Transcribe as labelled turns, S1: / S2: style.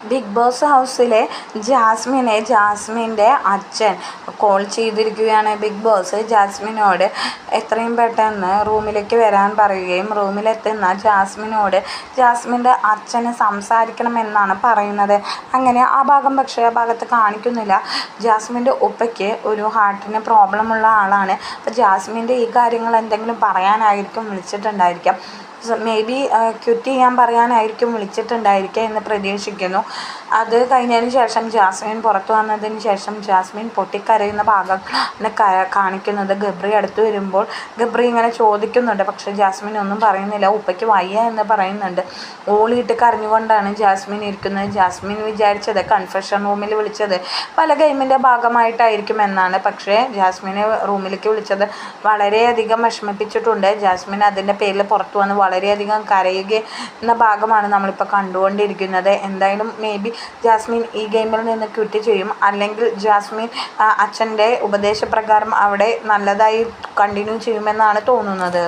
S1: Big boss ഹൗസിലെ ജാസ്മിനെ ജാസ്മിന്റെ അച്ഛൻ കോൾ ചെയ്തിരിക്കുകയാണ് ബിഗ് ബോസ്. ജാസ്മിനോട് എത്രയും പെട്ടെന്ന് റൂമിലേക്ക് വരാൻ പറയുകയും റൂമിലെത്തുന്ന ജാസ്മിനോട് ജാസ്മിന്റെ അച്ഛന് സംസാരിക്കണമെന്നാണ് പറയുന്നത്. അങ്ങനെ ആ ഭാഗം പക്ഷേ ആ ഭാഗത്ത് കാണിക്കുന്നില്ല. ജാസ്മിന്റെ ഉപ്പയ്ക്ക് ഒരു ഹാർട്ടിന് പ്രോബ്ലമുള്ള ആളാണ്. അപ്പോൾ ജാസ്മിന്റെ ഈ കാര്യങ്ങൾ എന്തെങ്കിലും പറയാനായിരിക്കും വിളിച്ചിട്ടുണ്ടായിരിക്കാം. മേ ബി ക്വിറ്റ് ചെയ്യാൻ പറയാനായിരിക്കും വിളിച്ചിട്ടുണ്ടായിരിക്കുക എന്ന് പ്രതീക്ഷിക്കുന്നു. അത് കഴിഞ്ഞതിന് ശേഷം ജാസ്മിൻ പുറത്തു വന്നതിന് ശേഷം ജാസ്മിൻ പൊട്ടിക്കരയുന്ന ഭാഗം കാണിക്കുന്നത് ഗബ്രി അടുത്ത് വരുമ്പോൾ ഗബ്രി ഇങ്ങനെ ചോദിക്കുന്നുണ്ട്. പക്ഷേ ജാസ്മിൻ ഒന്നും പറയുന്നില്ല. ഉപ്പയ്ക്ക് വയ്യ എന്ന് പറയുന്നുണ്ട്. ഓളിയിട്ട് കരഞ്ഞുകൊണ്ടാണ് ജാസ്മിൻ ഇരിക്കുന്നത്. ജാസ്മിൻ വിചാരിച്ചത് കൺഫെഷൻ റൂമിൽ വിളിച്ചത് പല ഗെയിമിന്റെ ഭാഗമായിട്ടായിരിക്കും എന്നാണ്. പക്ഷേ ജാസ്മിനെ റൂമിലേക്ക് വിളിച്ചത് വളരെയധികം വിഷമിപ്പിച്ചിട്ടുണ്ട്. ജാസ്മിൻ അതിന്റെ പേരിൽ പുറത്തു വന്ന് വളരെയധികം കരയുക എന്ന ഭാഗമാണ് നമ്മളിപ്പോൾ കണ്ടുകൊണ്ടിരിക്കുന്നത്. എന്തായാലും മേ ബി ജാസ്മിൻ ഈ ഗെയിമിൽ നിന്ന് ക്വിറ്റ് ചെയ്യും. അല്ലെങ്കിൽ ജാസ്മിൻ അച്ഛന്റെ ഉപദേശപ്രകാരം അവിടെ നല്ലതായി കണ്ടിന്യൂ ചെയ്യുമെന്നാണ് തോന്നുന്നത്.